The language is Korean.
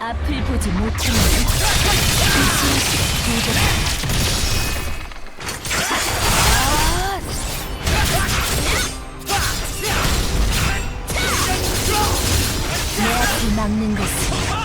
앞을 보지 못하는 미친 아, 내 앞을 막는 것은